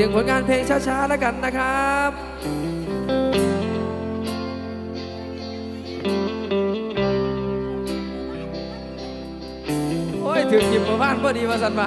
หนึ่งผลงานเพลงช้าๆแล้วกันนะครับโอ้ยถึงหยิบมาบ้านพอดีมาสันมา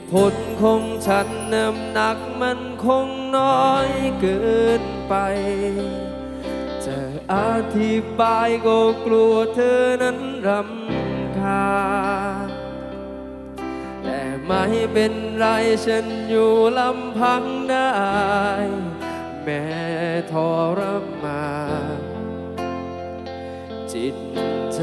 ตุผลของฉันน้ำหนักมันคงน้อยเกินไป จะอธิบายก็กลัวเธอนั้นรำคาญแต่ไม่เป็นไรฉันอยู่ลำพังได้ แม้ทรมานจิตใจ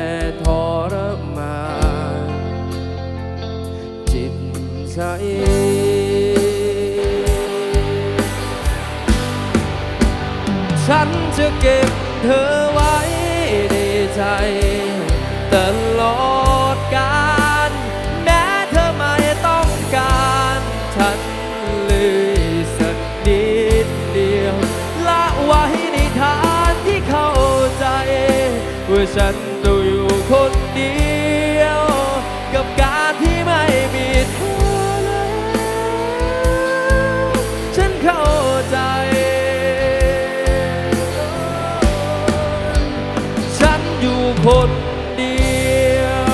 ใจฉันจะเก็บเธอไว้ในใจตลอดกาลแม้เธอไม่ต้องการฉันเลยสักนิดเดียว ละไว้ในฐานที่เข้าใจว่าฉัน คนเดียว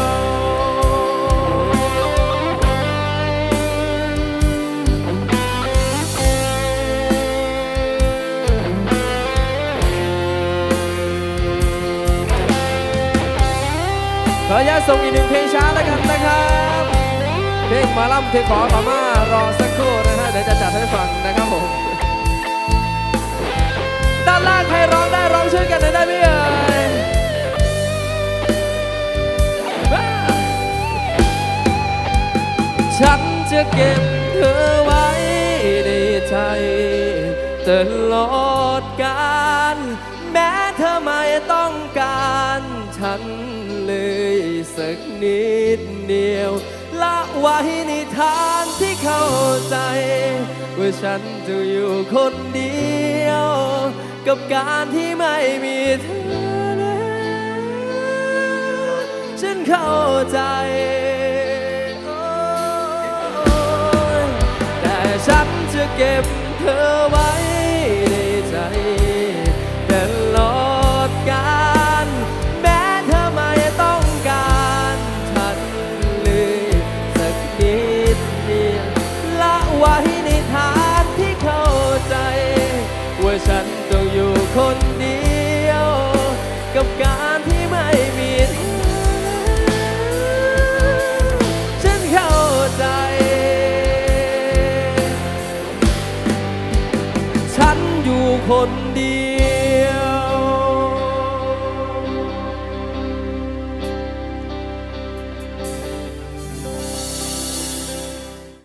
ขออนุญาตส่งอีกหนึ่งเพลงช้าแล้วกันนะครับ เพลงหมาล่ำเพลงขอขอมารอสักครู่นะฮะเดี๋ยวจะจัดให้ฟังนะครับผม ด้านล่างใครร้องได้ร้องช่วยกันหน่อยได้ไหมเอ่ย ฉันจะเก็บเธอไว้ในใจตลอดกาลแม้เธอไม่ต้องการฉันเลยสักนิดเดียว ละไว้ในทางที่เข้าใจ ว่าฉันจะอยู่คนเดียว กับการที่ไม่มีเธอแล้วฉันเข้าใจ เก็บเธอไว้